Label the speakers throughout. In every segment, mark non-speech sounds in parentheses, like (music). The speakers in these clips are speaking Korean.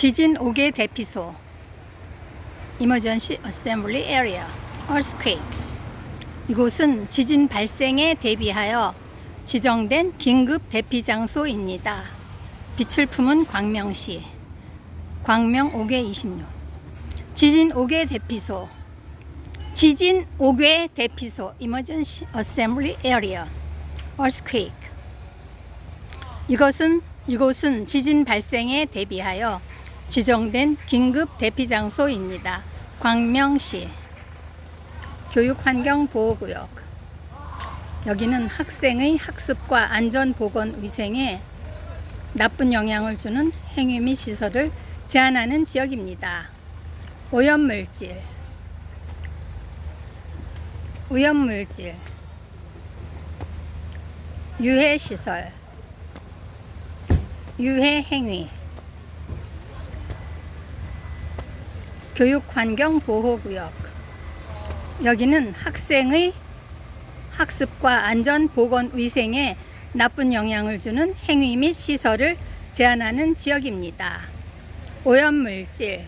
Speaker 1: 지진 5개 대피소. Emergency Assembly Area. Earthquake. 이곳은 지진 발생에 대비하여 지정된 긴급 대피 장소입니다. 빛을 품은 광명시. 광명 5개 26 지진 5개 대피소. 지진 5개 대피소. Emergency Assembly Area. Earthquake. 이것은 이곳은 지진 발생에 대비하여 지정된 긴급 대피 장소입니다. 광명시 교육환경보호구역. 여기는 학생의 학습과 안전보건 위생에 나쁜 영향을 주는 행위 및 시설을 제한하는 지역입니다. 오염물질. 오염물질. 유해시설. 유해 행위, 교육환경보호구역. 여기는 학생의 학습과 안전 보건 위생에 나쁜 영향을 주는 행위 및 시설을 제한하는 지역입니다. 오염물질,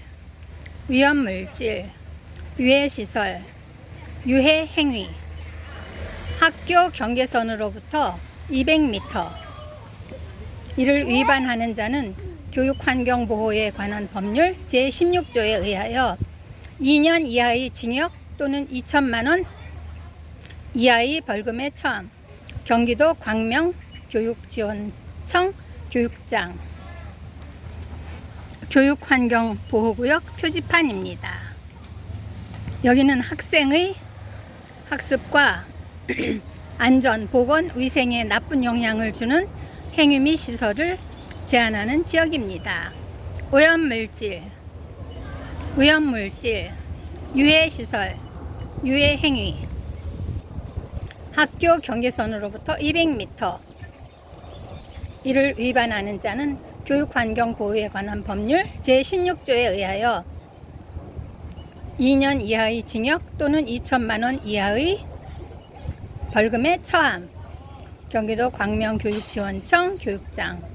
Speaker 1: 위험물질, 유해시설, 유해행위, 학교 경계선으로부터 200m, 이를 위반하는 자는 교육환경보호에 관한 법률 제16조에 의하여 2년 이하의 징역 또는 2천만 원 이하의 벌금에 처함. 경기도 광명 교육지원청 교육장 교육환경보호구역 표지판입니다. 여기는 학생의 학습과 (clears throat) 안전, 보건, 위생에 나쁜 영향을 주는 행위 및 시설을 제한하는 지역입니다. 오염물질, 오염물질, 유해시설, 유해행위, 학교 경계선으로부터 200m, 이를 위반하는 자는 교육환경보호에 관한 법률 제16조에 의하여 2년 이하의 징역 또는 2천만 원 이하의 벌금에 처함. 경기도 광명교육지원청 교육장